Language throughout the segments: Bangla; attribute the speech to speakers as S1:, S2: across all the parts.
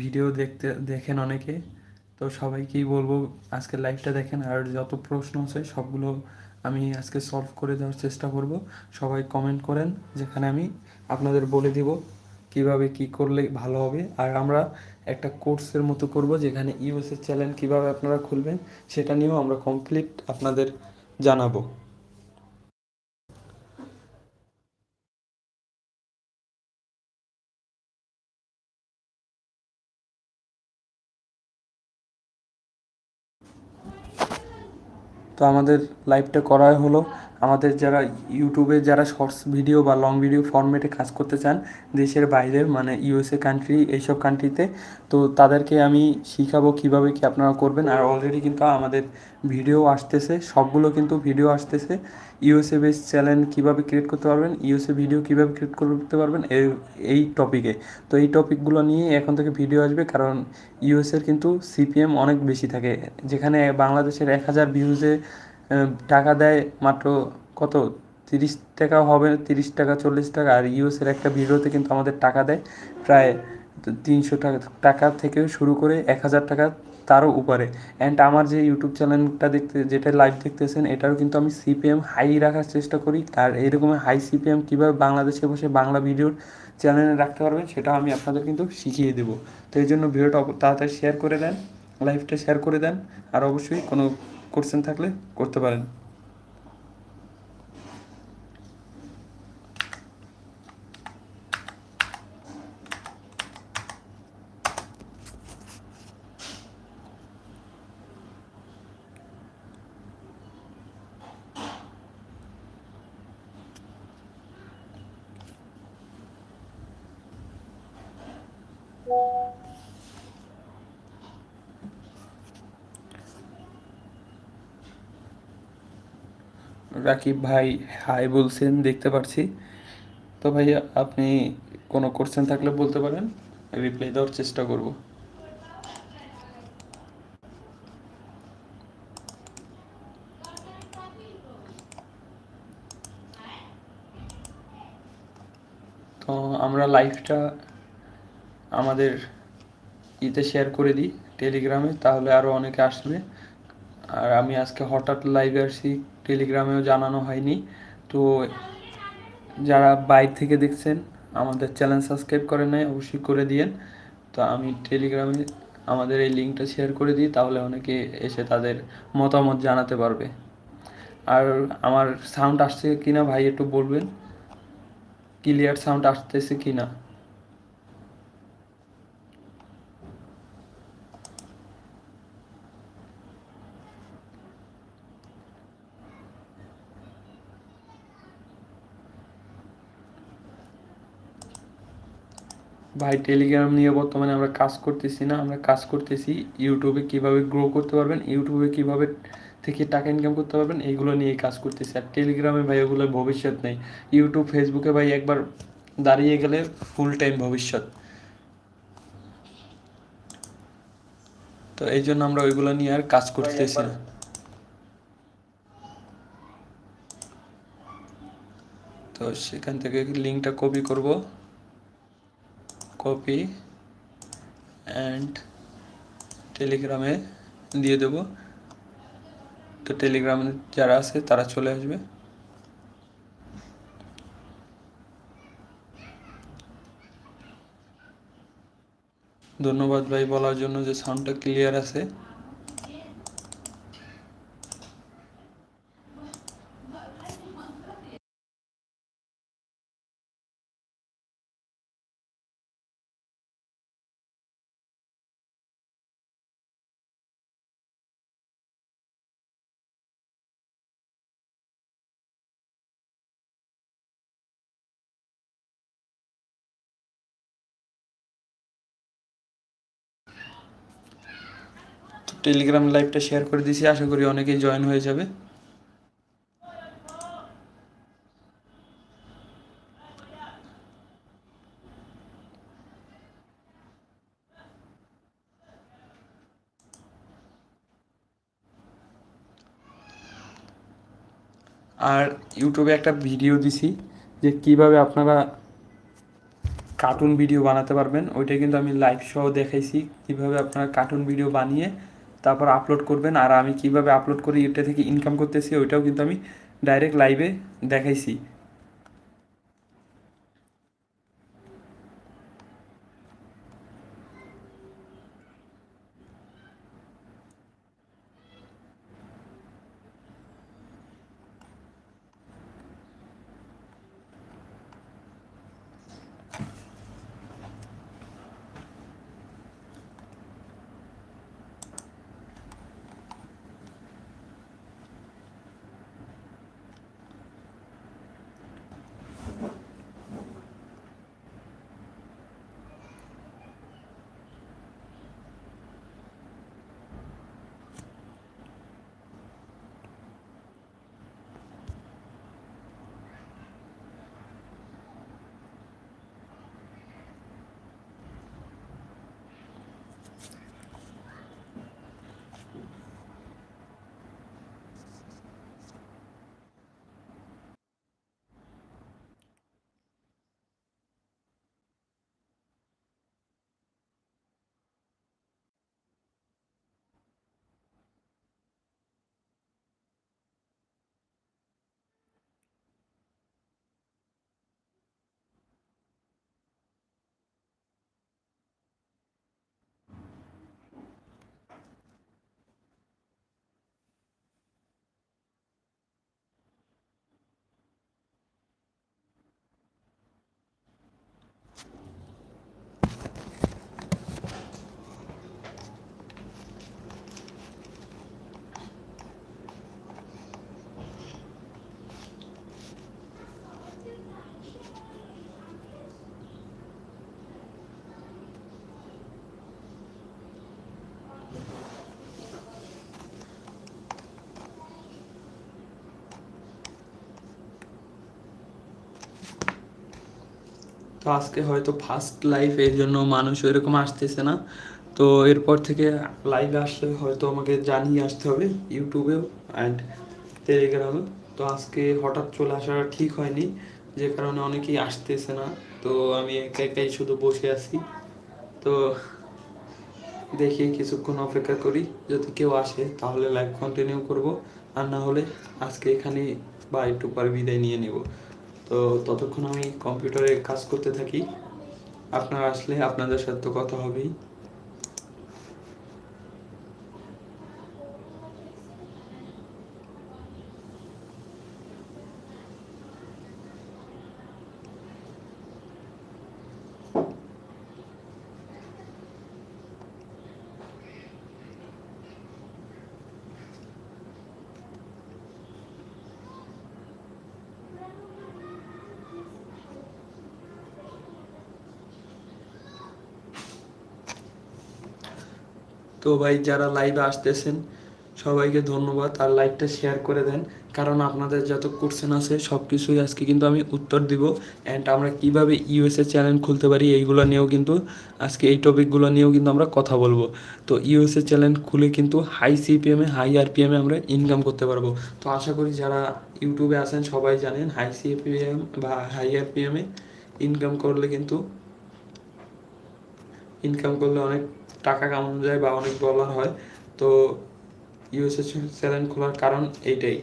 S1: ভিডিও দেখতে, দেখেন অনেকে। তো সবাইকেই বলব আজকে লাইভটা দেখেন, আর যত প্রশ্ন আছে সবগুলো আমি আজকে সলভ করে দেওয়ার চেষ্টা করব। সবাই কমেন্ট করেন, যেখানে আমি আপনাদের বলে দিব কীভাবে কি করলে ভালো হবে। আর আমরা একটা কোর্সের মতো করব, যেখানে ইউএসএ চ্যানেল কীভাবে আপনারা খুলবেন, সেটা নিয়েও আমরা কমপ্লিট আপনাদের জানাব। তো আমাদের লাইভটা করাই হলো। আমাদের যারা ইউটিউবে যারা শর্টস ভিডিও বা লং ভিডিও ফরম্যাটে কাজ করতে চান, দেশের বাইরে মানে ইউএসএ কান্ট্রি এইসব কান্ট্রিতে তো তাদেরকে আমি শিখাবো কীভাবে কি আপনারা করবেন। আর অলরেডি কিন্তু আমাদের ভিডিও আসতেছে, সবগুলো কিন্তু ভিডিও আসতেছে। ইউএসএ বেস চ্যানেল কীভাবে ক্রিয়েট করতে পারবেন ইউএসএ ভিডিও কীভাবে ক্রিয়েট করতে পারবেন, এই এই টপিকে তো এই টপিকগুলো নিয়ে এখন থেকে ভিডিও আসবে, কারণ ইউএসএর কিন্তু সিপিএম অনেক বেশি থাকে। যেখানে বাংলাদেশের এক হাজার ভিউজে টাকা দেয় মাত্র কত? তিরিশ টাকা হবে, তিরিশ টাকা, চল্লিশ টাকা। আর ইউএসের একটা ভিডিওতে কিন্তু আমাদের টাকা দেয় প্রায় তিনশো টাকা টাকা থেকে শুরু করে এক হাজার টাকা তারও উপরে। অ্যান্ড আমার যে ইউটিউব চ্যানেলটা দেখতে, যেটা লাইভ দেখতেছেন, এটারও কিন্তু আমি সিপিএম হাই রাখার চেষ্টা করি। আর এরকম হাই সিপিএম কীভাবে বাংলাদেশে বসে বাংলা ভিডিওর চ্যানেলে রাখতে পারবেন, সেটা আমি আপনাদের কিন্তু শিখিয়ে দেবো। তো এই জন্য ভিডিওটা তাড়াতাড়ি শেয়ার করে দেন লাইভটা শেয়ার করে দেন। আর অবশ্যই কোনো কোশ্চেন থাকলে করতে পারেন। রাকিব ভাই, হাই বলছেন, দেখতে পাচ্ছি তো ভাই আপনি কোনো কোশ্চেন থাকলে বলতে পারেন রিপ্লাই দেওয়ার চেষ্টা করব। তো আমরা লাইভটা আমাদের ইতে শেয়ার করে দিই টেলিগ্রামে তাহলে আরও অনেকে আসবে। আর আমি আজকে হঠাৎ লাইভে আসছি টেলিগ্রামেও জানানো হয়নি। তো যারা বাইর থেকে দেখছেন, আমাদের চ্যানেল সাবস্ক্রাইব করেন নাই, অবশ্যই করে দিয়েন। তো আমি টেলিগ্রামে আমাদের এই লিঙ্কটা শেয়ার করে দিই, তাহলে অনেকে এসে তাদের মতামত জানাতে পারবে। আর আমার সাউন্ড আসছে কিনা ভাই একটু বলবেন? ক্লিয়ার সাউন্ড আসতেছে কিনা? ভাই টেলিগ্রাম নিয়ে বর্তমানে আমরা কাজ করতেছি না। আমরা কাজ করতেছি ইউটিউবে কীভাবে গ্রো করতে পারবেন ইউটিউবে কীভাবে থেকে টাকা ইনকাম করতে পারবেন এইগুলো নিয়ে কাজ করতেছি। আর টেলিগ্রামে ভাই ওগুলো ভবিষ্যৎ নেই। ইউটিউব ফেসবুকে ভাই একবার দাঁড়িয়ে গেলে ফুল টাইম ভবিষ্যৎ। তো এই জন্য আমরা ওইগুলো নিয়ে আর কাজ করতেছি না। তো সেখান থেকে লিঙ্কটা কপি করব। কপি অ্যান্ড টেলিগ্রামে দিয়ে দেব। তো টেলিগ্রামে যারা আছে, তারা চলে আসবে। ধন্যবাদ ভাই বলার জন্য যে সাউন্ডটা ক্লিয়ার আছে। টেলিগ্রাম লাইভটা শেয়ার করে দিয়েছি, আশা করি অনেকেই জয়েন হয়ে যাবে। আর ইউটিউবে একটা ভিডিও দিছি, যে কীভাবে আপনারা কার্টুন ভিডিও বানাতে পারবেন, ওইটা কিন্তু আমি লাইভ সহ দেখাইছি, কীভাবে আপনারা কার্টুন ভিডিও বানিয়ে তারপর আপলোড করবেন। আর আমি কীভাবে আপলোড করে ইউটিউব থেকে ইনকাম করতেছি, ওইটাও কিন্তু আমি ডাইরেক্ট লাইভে দেখাইছি। তো আজকে হয়তো ফার্স্ট লাইভ এর জন্য মানুষ এরকম আসতেছে না। তো এরপর থেকে লাইভে আসলে হয়তো আমাকে জানিয়ে আসতে হবে ইউটিউবেও অ্যান্ড টেলিগ্রামে তো আজকে হঠাৎ চলে আসাটা ঠিক হয়নি, যে কারণে অনেকেই আসতেছে না। তো আমি একা একাই শুধু বসে আছি। তো দেখি কিছুক্ষণ অপেক্ষা করি, যদি কেউ আসে তাহলে লাইভ কন্টিনিউ করব। আর না হলে আজকে এখানে বা একটু পরে বিদায় নিয়ে নেব। তো ততক্ষণ আমি কম্পিউটারে কাজ করতে থাকি। আপনারা আসলে আপনাদের সাথে তো কথা হবেই। তো ভাই যারা লাইভে আসতেছেন, সবাইকে ধন্যবাদ। আর লাইভটা শেয়ার করে দেন, কারণ আপনাদের যত কোশ্চেন আছে সব কিছুই আজকে কিন্তু আমি উত্তর দিব। অ্যান্ড আমরা কীভাবে ইউএসএ চ্যানেল খুলতে পারি, এইগুলো নিয়েও কিন্তু আজকে এই টপিকগুলো নিয়েও কিন্তু আমরা কথা বলব। তো ইউএসএ চ্যানেল খুলে কিন্তু হাই সিপিএমে হাই আরপিএমে আমরা ইনকাম করতে পারব। তো আশা করি যারা ইউটিউবে আছেন, সবাই জানেন হাই সিপিএম বা হাই আরপিএমে ইনকাম করলে কিন্তু ইনকাম করলে অনেক টাকা কামানো যায় বা অনেক ডলার হয় তো ইউএসএ চ্যানেল খোলার কারণ এইটাই।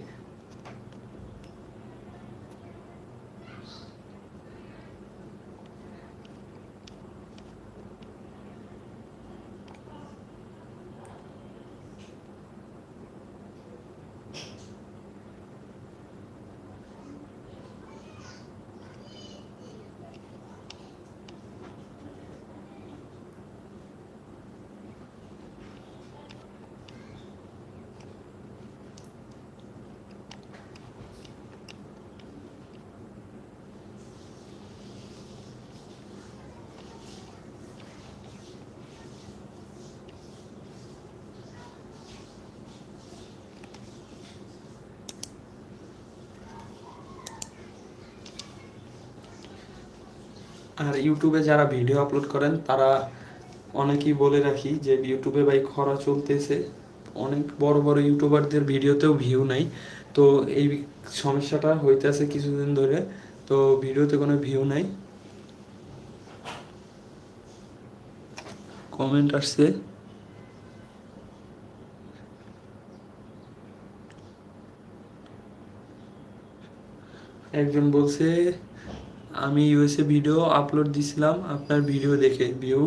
S1: আর ইউটিউবে যারা ভিডিও আপলোড করেন, তারা অনেকেই বলে রাখি যে ইউটিউবে ভাই খরা চলতেছে। অনেক বড় বড় ইউটিউবারদের ভিডিওতেও ভিউ নাই। তো এই সমস্যাটা হইতেছে কিছুদিন ধরে, তো ভিডিওতে কোনো ভিউ নাই। কমেন্ট আসছে। একজন বলছে আমি ইউএসএ ভিডিও আপলোড দিছিলাম, আপনার ভিডিও দেখে ভিউ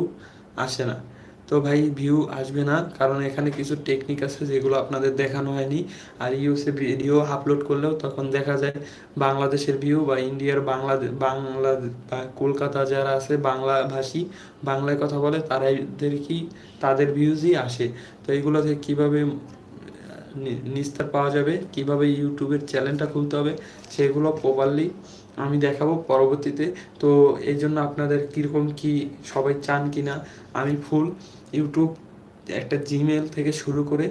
S1: আসে না। তো ভাই ভিউ আসবে না, কারণ এখানে কিছু টেকনিক আছে যেগুলো আপনাদের দেখানো হয়নি। আর ইউএসএ ভিডিও আপলোড করলেও তখন দেখা যায় বাংলাদেশের ভিউ বা ইন্ডিয়ার বাংলাদেশ বাংলা বা কলকাতা যারা আছে বাংলা ভাষী বাংলায় কথা বলে তারাদের কি, তাদের ভিউজই আসে। তো এগুলো থেকে কীভাবে নিস্তার পাওয়া যাবে। কীভাবে ইউটিউবের চ্যানেলটা খুলতে হবে, সেগুলো প্রপারলি আমি দেখাবো পরবর্তীতে। তো এই জন্য আপনাদের কীরকম কি, সবাই চান কি না আমি ফুল ইউটিউব একটা জিমেল থেকে শুরু করে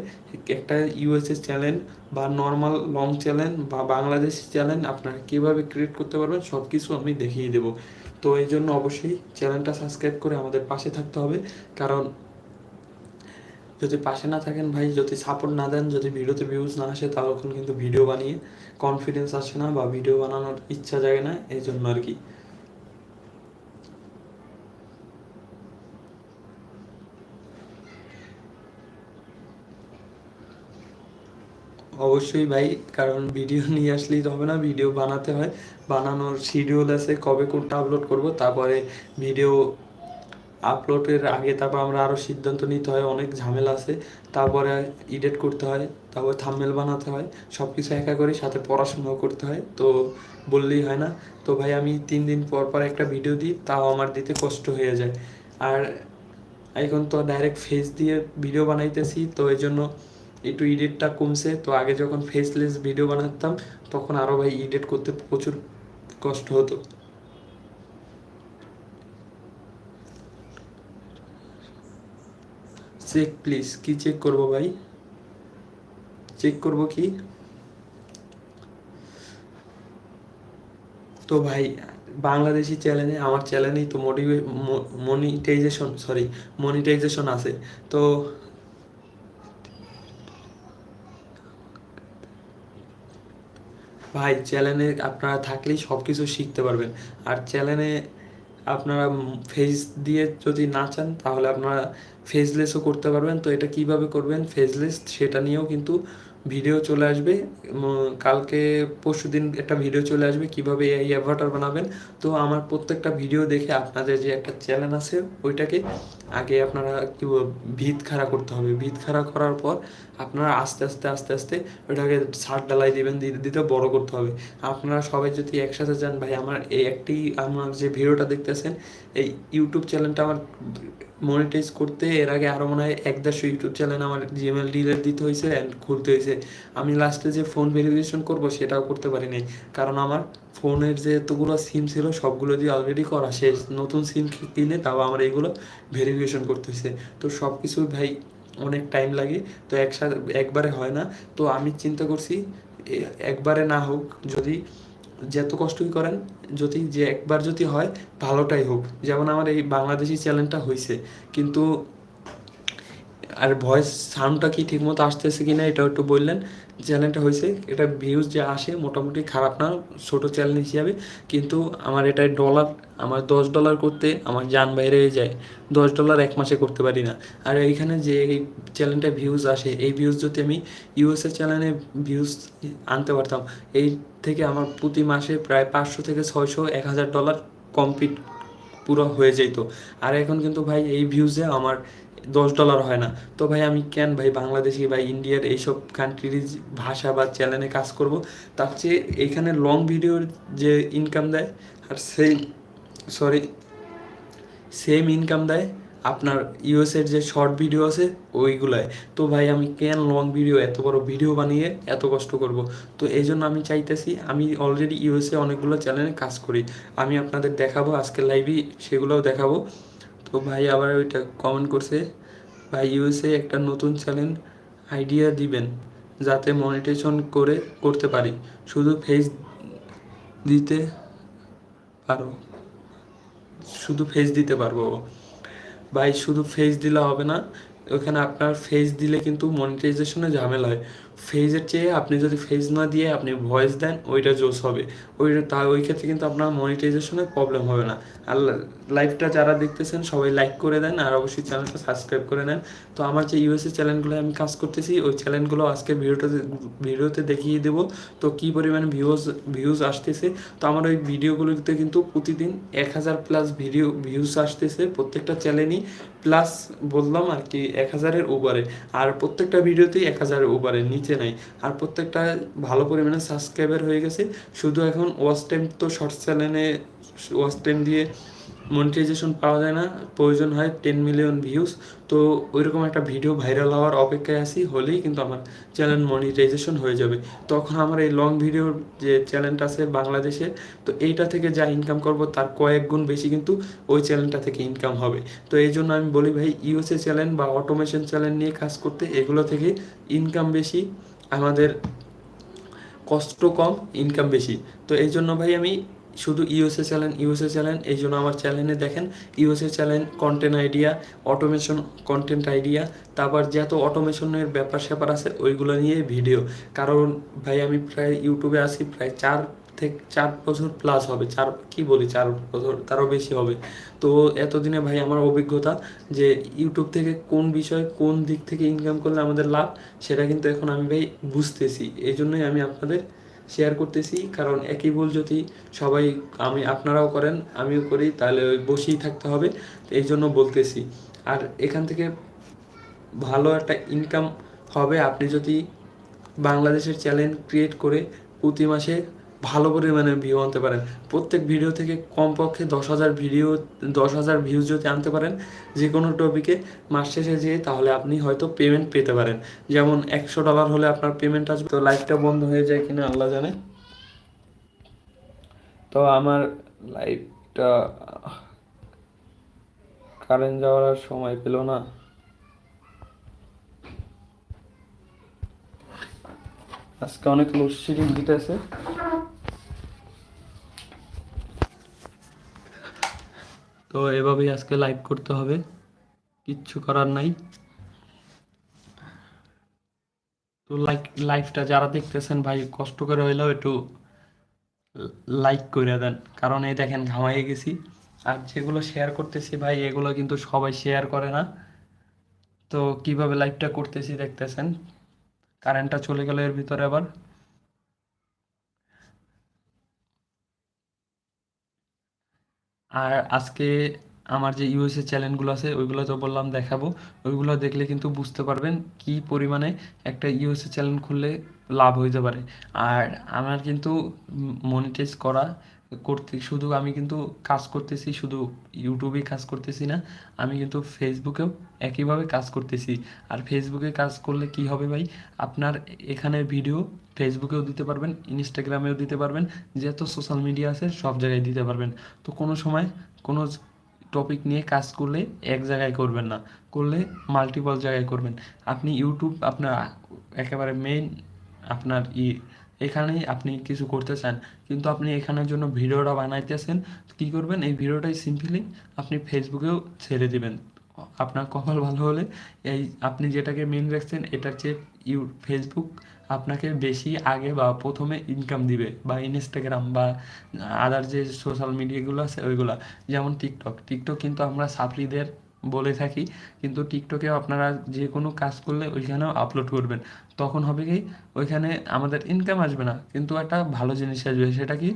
S1: একটা ইউএসএস চ্যানেল বা নর্মাল লং চ্যানেল বা বাংলাদেশি চ্যানেল আপনারা কীভাবে ক্রিয়েট করতে পারবেন সব কিছু আমি দেখিয়ে দেবো। তো এই জন্য অবশ্যই চ্যানেলটা সাবস্ক্রাইব করে আমাদের পাশে থাকতে হবে। কারণ যদি পাশে না থাকেন ভাই, যদি সাপোর্ট না দেন, যদি ভিডিওতে ভিউজ না আসে তখন কিন্তু ভিডিও বানিয়ে কনফিডেন্স আসে না বা ভিডিও বানানোর ইচ্ছা জাগে না, এই জন্য আর কি। অবশ্যই ভাই, কারণ ভিডিও নিয়ে আসলেই তো হবে না ভিডিও বানাতে হয়। বানানোর শিডিউল আছে, কবে কোনটা আপলোড করব, তারপরে ভিডিও আপলোডের আগে তারপর আমরা আরও সিদ্ধান্ত নিতে হয়, অনেক ঝামেলা আছে। তারপরে এডিট করতে হয়, তারপর থাম্বনেল বানাতে হয় সব কিছু একা করে সাথে পড়াশোনাও করতে হয়, তো বললেই হয় না। তো ভাই, আমি তিন দিন পর পর একটা ভিডিও দিই, তাও আমার দিতে কষ্ট হয়ে যায়। আর এখন তো ডাইরেক্ট ফেস দিয়ে ভিডিও বানাইতেছি, তো এই জন্য একটু এডিটটা কমছে। তো আগে যখন ফেসলেস ভিডিও বানাতাম, তখন আরও ভাই এডিট করতে প্রচুর কষ্ট হতো। চেক প্লিজ কি চেক করব ভাই? চেক করব কি? তো ভাই, বাংলাদেশি চ্যানেলে আমার চ্যানেলেই তো মনিটাইজেশন সরি মনিটাইজেশন আছে। তো ভাই চ্যানেলে আপনারা থাকলেই সব কিছু শিখতে পারবেন। আর চ্যানেলে আপনারা ফেস দিয়ে যদি না চান, তাহলে আপনারা ফেসলেসও করতে পারবেন। তো এটা কীভাবে করবেন? ফেসলেস সেটা নিয়েও কিন্তু ভিডিও চলে আসবে। কালকে, পরশু দিন একটা ভিডিও চলে আসবে, কীভাবে এই অ্যাভাটার বানাবেন। তো আমার প্রত্যেকটা ভিডিও দেখে আপনাদের যে একটা চ্যানেল আছে, ওইটাকে আগে আপনারা কি ভিত খাড়া করতে হবে। ভিত খাড়া করার পর আপনারা আস্তে আস্তে আস্তে আস্তে ওটাকে সার ডালাই দিবেন দিতে দিতে বড় করতে হবে। আপনারা সবাই যদি একসাথে যান, ভাই, আমার এই একটি, আমার যে ভিডিওটা দেখতেছেন, এই ইউটিউব চ্যানেলটা আমার মনিটাইজ করতে এর আগে আরও মনে হয় এক দেড়শো ইউটিউব চ্যানেল আমার জিমেল ডিলেট দিতে হয়েছে অ্যান্ড খুলতে হয়েছে। আমি লাস্টে যে ফোন ভেরিফিকেশন করব, সেটাও করতে পারি নাই। কারণ আমার ফোনের যে এতগুলো সিম ছিল, সবগুলো দিয়ে অলরেডি করা শেষ, নতুন সিম কিনে তাও আমার এগুলো ভেরিফিকেশন করতে হয়েছে। তো সব কিছু ভাই অনেক টাইম লাগে, তো একসাথে, একবারে হয় না। তো আমি চিন্তা করছি একবারে না হোক, যদি যত কষ্টই করেন, যদি যে একবার যদি হয়, ভালোটাই হোক। যেমন আমার এই বাংলাদেশি চ্যালেঞ্জটা হয়েছে কিন্তু আর ভয়েস সাউন্ডটা কি ঠিকমতো আসতেছে কিনা এটাও একটু বললেন। চ্যানেলটা হয়েছে, এটা ভিউজ যে আসে মোটামুটি খারাপ না, ছোট চ্যানেল হিসাবে। কিন্তু আমার এটা ডলার আমার দশ ডলার করতে আমার যান বাইরে হয়ে যায়। দশ ডলার এক মাসে করতে পারি না। আর এইখানে যে এই চ্যানেলটা ভিউজ আসে, এই ভিউজ যদি আমি ইউএসএ চ্যানেলে ভিউজ আনতে পারতাম, এই থেকে আমার প্রতি মাসে প্রায় পাঁচশো থেকে ছয়শো, এক হাজার ডলার কমপ্লিট পুরো হয়ে যেত আর এখন কিন্তু ভাই এই ভিউজে আমার দশ ডলার হয় না। তো ভাই, আমি কেন ভাই বাংলাদেশি বা ইন্ডিয়ার এইসব কান্ট্রির ভাষা বা চ্যানেলে কাজ করব? তার চেয়ে এইখানে লং ভিডিওর যে ইনকাম দেয়, আর সেই সরি সেম ইনকাম দেয় আপনার ইউএসের যে শর্ট ভিডিও আছে, ওইগুলায়। তো ভাই, আমি কেন লং ভিডিও এত বড় ভিডিও বানিয়ে এত কষ্ট করব? তো এই জন্য আমি চাইতেছি, আমি অলরেডি ইউএসএ অনেকগুলো চ্যানেলে কাজ করি। আমি আপনাদের দেখাবো আজকে লাইভই সেগুলোও দেখাবো। তো ভাই আবার ওইটা কমেন্ট করছে, ভাই ইউএসএ একটা নতুন চ্যানেল আইডিয়া দিবেন যাতে মনিটেশন করে, করতে পারি। শুধু ফেস দিতে পারো। শুধু ফেস দিতে পারব। ভাই শুধু ফেস দিলে হবে না, ওখানে আপনার ফেস দিলে কিন্তু মনিটাইজেশনে ঝামেলা হয়। ফেজের চেয়ে আপনি যদি ফেজ না দিয়ে আপনি ভয়েস দেন, ওইটা জোস হবে। ওইটা তা, ওই ক্ষেত্রে কিন্তু আপনার মনিটাইজেশনে প্রবলেম হবে না। আর লাইভটা যারা দেখতেছেন, সবাই লাইক করে দেন, আর অবশ্যই চ্যানেলটা সাবস্ক্রাইব করে নেন। তো আমার যে ইউএসএ চ্যানেলগুলো আমি কাজ করতেছি, ওই চ্যানেলগুলো আজকে ভিডিওটাতে ভিডিওতে দেখিয়ে দেবো। তো কী পরিমাণে ভিউজ ভিউজ আসতেছে? তো আমার ওই ভিডিওগুলোতে কিন্তু প্রতিদিন এক হাজার প্লাস ভিডিও ভিউজ আসতেছে প্রত্যেকটা চ্যানেলই প্লাস বললাম আর কি, এক হাজারের উপরে আর প্রত্যেকটা ভিডিওতেই এক হাজারের উপরে নিচে নাই। আর প্রত্যেকটা ভালো পরিমাণে সাবস্ক্রাইবার হয়ে গেছে। শুধু এখন ওয়াচ টাইম তো শর্ট চ্যানেলে ওয়াচ টাইম দিয়ে মনিটাইজেশন পাওয়া যায় না, প্রয়োজন হয় টেন মিলিয়ন ভিউজ তো ওইরকম একটা ভিডিও ভাইরাল হওয়ার অপেক্ষায় আছি, হলেই কিন্তু আমার চ্যানেল মনিটাইজেশন হয়ে যাবে। তখন আমার এই লং ভিডিওর যে চ্যানেলটা আছে বাংলাদেশে, তো এইটা থেকে যা ইনকাম করব তার কয়েক গুণ বেশি কিন্তু ওই চ্যানেলটা থেকে ইনকাম হবে। তো এই জন্য আমি বলি ভাই ইউএসএ চ্যানেল বা অটোমেশন চ্যানেল নিয়ে কাজ করতে এগুলো থেকে ইনকাম বেশি, আমাদের কষ্ট কম ইনকাম বেশি। তো এই জন্য ভাই আমি শুধু ইউএসএ চ্যানেল ইউএসএ চ্যানেল, এই জন্য আমার চ্যানেলে দেখেন। USA channel content idea automation content idea তারপর যত অটোমেশনের ব্যাপার স্যাপার আছে, ওইগুলো নিয়ে ভিডিও কারণ ভাই, আমি প্রায় ইউটিউবে আসি প্রায় চার থেকে, চার বছর প্লাস হবে, চার, কি বলি, চার বছর, তারও বেশি হবে। তো এতদিনে ভাই, আমার অভিজ্ঞতা যে ইউটিউব থেকে কোন বিষয়, কোন দিক থেকে ইনকাম করলে আমাদের লাভ, সেটা কিন্তু এখন আমি ভাই বুঝতেছি। এই জন্যই আমি আপনাদের শেয়ার করতেছি, কারণ একই ভুল যদি সবাই আমি আপনারাও করেন, আমিও করি, তাহলে ওই বসেই থাকতে হবে এই জন্য বলতেছি। আর এখান থেকে ভালো একটা ইনকাম হবে, আপনি যদি বাংলাদেশের চ্যানেল ক্রিয়েট করে প্রতি মাসে ভালো পরিমাণে ভিউ আনতে পারেন। প্রত্যেক ভিডিও থেকে কমপক্ষে দশ হাজার ভিডিও দশ হাজার ভিউজ যদি আনতে পারেন যে কোনো টপিকে মাস শেষে যেয়ে তাহলে আপনি হয়তো পেমেন্ট পেতে পারেন। যেমন একশো ডলার হলে আপনার পেমেন্ট আসবে। তো লাইভটা বন্ধ হয়ে যায় কিনা আল্লাহ জানে। তো আমার লাইভটা কারেন্ট যাওয়ার আর সময় পেল না। আজকে অনেক লোডশেডিং দিতেছে। তো এভাবেই আজকে লাইভ করতে হবে। কিচ্ছু করার নাই। তো লাইক লাইভটা যারা দেখতেছেন ভাই, কষ্ট করে হইলেও একটু লাইক করে দেন। কারণ এই দেখেন ঘামাইয়ে গেছি। আর যেগুলো শেয়ার করতেছি ভাই, এগুলো কিন্তু সবাই শেয়ার করে না। তো কীভাবে লাইভটা করতেছি দেখতেছেন। কারেন্টটা চলে গেল এর ভিতরে আবার। আর আজকে আমার যে ইউএসএ চ্যানেলগুলো আছে, ওইগুলো তো বললাম দেখাবো। ওইগুলো দেখলে কিন্তু বুঝতে পারবেন কি পরিমাণে একটা ইউএসএ চ্যানেল খুললে লাভ হইতে পারে। আর আমার কিন্তু মনিটাইজ করা করতে, শুধু আমি কিন্তু কাজ করতেছি, শুধু ইউটিউবেই কাজ করতেছি না, আমি কিন্তু ফেসবুকেও একইভাবে কাজ করতেছি। আর ফেসবুকে কাজ করলে কি হবে ভাই? আপনার এখানে ভিডিও ফেসবুকেও দিতে পারবেন ইনস্টাগ্রামেও দিতে পারবেন, যত সোশ্যাল মিডিয়া আছে সব জায়গায় দিতে পারবেন। তো কোনো সময় কোনো টপিক নিয়ে কাজ করলে এক জায়গায় করবেন না, করলে মাল্টিপল জায়গায় করবেন। আপনি ইউটিউব আপনার একেবারে মেইন আপনার ই এখানেই আপনি কিছু করতে চান। কিন্তু আপনি এখানের জন্য ভিডিওটা বানাইতেছেন কী করবেন? এই ভিডিওটাই সিম্পলি আপনি ফেসবুকেও ছেড়ে দিবেন। আপনার কপাল ভালো হলে এই আপনি যেটাকে মেন রাখছেন, এটার চেয়ে ইউ ফেসবুক আপনাকে বেশি আগে বা প্রথমে ইনকাম দিবে বা ইনস্টাগ্রাম বা আদার যে সোশ্যাল মিডিয়াগুলো আছে, ওইগুলো। যেমন টিকটক টিকটক কিন্তু আমরা সাপ্লিদের বলে থাকি। কিন্তু টিকটকেও আপনারা যে কোনো কাজ করলে ওইখানেও আপলোড করবেন। তখন হবে কি, ওইখানে আমাদের ইনকাম আসবে না। কিন্তু একটা ভালো জিনিস আসবে, সেটা কি?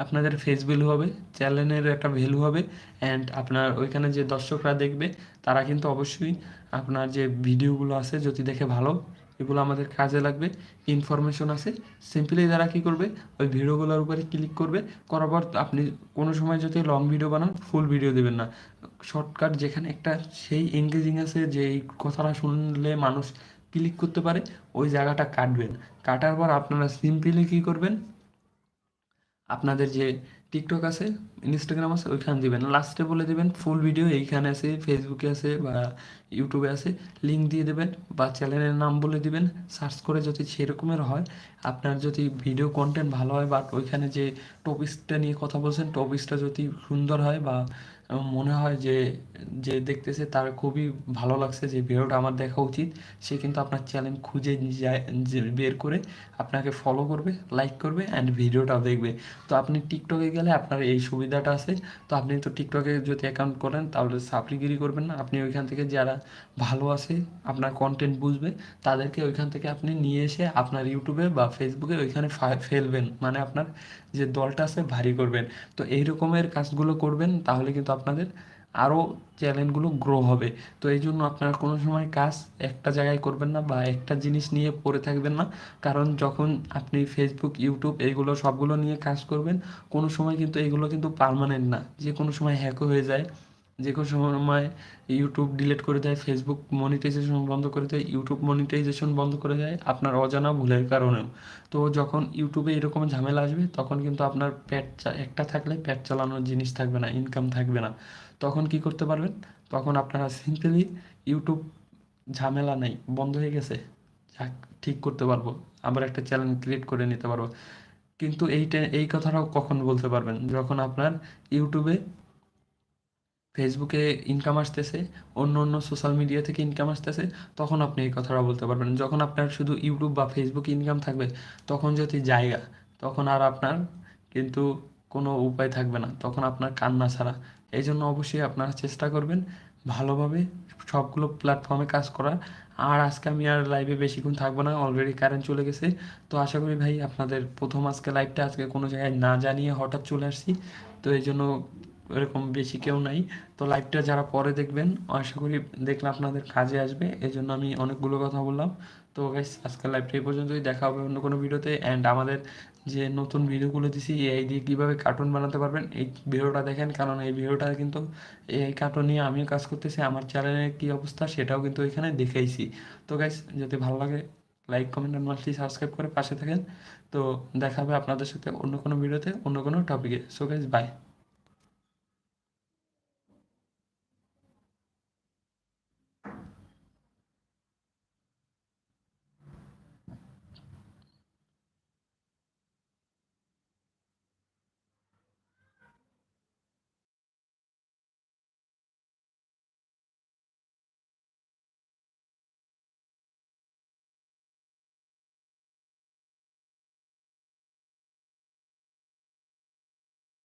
S1: আপনাদের ফেস ভ্যালু হবে চ্যানেলের একটা ভ্যালু হবে অ্যান্ড আপনার ওইখানে যে দর্শকরা দেখবে, তারা কিন্তু অবশ্যই আপনার যে ভিডিওগুলো আছে, যদি দেখে ভালো এগুলো আমাদের কাজে লাগবে। ইনফরমেশন আছে সিম্পলি তারা কী করবে, ওই ভিডিওগুলোর উপরে ক্লিক করবে। করার পর আপনি কোনো সময় যদি লং ভিডিও বানান ফুল ভিডিও দেবেন না। শর্টকাট যেখানে একটা সেই এঙ্গেজিং আছে যে এই কথাটা শুনলে মানুষ ক্লিক করতে পারে, ওই জায়গাটা কাটবেন। কাটার পর আপনারা সিম্পলি কী করবেন? আপনাদের যে টিকটক আছে ইনস্টাগ্রাম আছে, ওইখানে দিবেন। লাস্টে বলে দেবেন ফুল ভিডিও এইখানে আছে ফেসবুকে আছে বা ইউটিউবে আছে লিঙ্ক দিয়ে দেবেন বা চ্যানেলের নাম বলে দিবেন। সার্চ করে যদি সেরকমের হয়, আপনার যদি ভিডিও কন্টেন্ট ভালো হয় বাট ওইখানে যে টপিকসটা নিয়ে কথা বলছেন টপিকসটা যদি সুন্দর হয় বা এবং মনে হয় যে যে দেখতেছে তার খুবই ভালো লাগছে যে ভিডিওটা আমার দেখা উচিত। সে কিন্তু আপনার চ্যানেল খুঁজে যায় বের করে আপনাকে ফলো করবে লাইক করবে অ্যান্ড ভিডিওটাও দেখবে। তো আপনি টিকটকে গেলে আপনার এই সুবিধাটা আছে। তো আপনি তো টিকটকে যদি অ্যাকাউন্ট করেন তাহলে সাপ্লিগিরি করবেন না। আপনি ওইখান থেকে যারা ভালো আছে, আপনার কন্টেন্ট বুঝবে, তাদেরকে ওইখান থেকে আপনি নিয়ে এসে আপনার ইউটিউবে বা ফেসবুকে ওইখানে ফেলবেন। মানে আপনার যে দলটা আছে ভারী করবেন। তো এই রকমের কাজগুলো করবেন, তাহলে কিন্তু আপনাদের আরও চ্যালেঞ্জগুলো গ্রো হবে। তো এই জন্য আপনারা কোনো সময় কাজ একটা জায়গায় করবেন না বা একটা জিনিস নিয়ে পড়ে থাকবেন না। কারণ যখন আপনি ফেসবুক ইউটিউব এইগুলো সবগুলো নিয়ে কাজ করবেন, কোনো সময় কিন্তু এগুলো কিন্তু পারমানেন্ট না। যে কোনো সময় হ্যাকও হয়ে যায়। যে কোনো সময় ইউটিউব ডিলিট করে দেয় ফেসবুক মনিটাইজেশন বন্ধ করে দেয় ইউটিউব মনিটাইজেশন বন্ধ করে দেয়, আপনার অজানা ভুলের কারণেও। তো যখন ইউটিউবে এরকম ঝামেলা আসবে, তখন কিন্তু আপনার চা- একটা থাকলে পেট চালানোর জিনিস থাকবে না ইনকাম থাকবে না। তখন কি করতে পারবেন? তখন আপনারা সিম্পলি ইউটিউব ঝামেলা নেই, বন্ধ হয়ে গেছে ঠিক করতে পারব। আবার একটা চ্যানেল ক্রিয়েট করে নিতে পারব। কিন্তু এইটা এই কথাটাও কখন বলতে পারবেন? যখন আপনার ইউটিউবে ফেসবুকে ইনকাম আসতেছে, অন্য অন্য সোশ্যাল মিডিয়া থেকে ইনকাম আসতেছে, তখন আপনি এই কথাটা বলতে পারবেন। যখন আপনার শুধু ইউটিউব বা ফেসবুকে ইনকাম থাকবে, তখন যদি জায়গা, তখন আর আপনার কিন্তু কোনো উপায় থাকবে না, তখন আপনার কান্না ছাড়া। এই জন্য অবশ্যই আপনারা চেষ্টা করবেন ভালোভাবে সবগুলো প্ল্যাটফর্মে কাজ করার। আর আজকে আমি আর লাইভে বেশিক্ষণ থাকব না অলরেডি কারেন্ট চলে গেছে। তো আশা করি ভাই, আপনাদের প্রথম আজকে লাইভটা আজকে কোনো জায়গায় না জানিয়ে হঠাৎ চলে আসছি। তো এই জন্য এরকম বেশি কেউ নাই। তো লাইভটা যারা পরে দেখবেন, আশা করি দেখলে আপনাদের কাজে আসবে। এই জন্য আমি অনেকগুলো কথা বললাম। তো গাইস আজকের লাইভটা এই পর্যন্তই। দেখা হবে অন্য কোনো ভিডিওতে অ্যান্ড আমাদের যে নতুন ভিডিওগুলো দিছি এআই দিয়ে কীভাবে কার্টুন বানাতে পারবেন, এই ভিডিওটা দেখেন। কারণ এই ভিডিওটা কিন্তু, এই কার্টুন নিয়ে আমিও কাজ করতেছি। আমার চ্যানেলের কী অবস্থা, সেটাও কিন্তু এখানে দেখাইছি। তো গাইস যদি ভালো লাগে লাইক কমেন্ট আর মাস্টলি সাবস্ক্রাইব করে পাশে থাকেন। তো দেখা হবে আপনাদের সাথে অন্য কোনো ভিডিওতে অন্য কোনো টপিকে সো গাইস বাই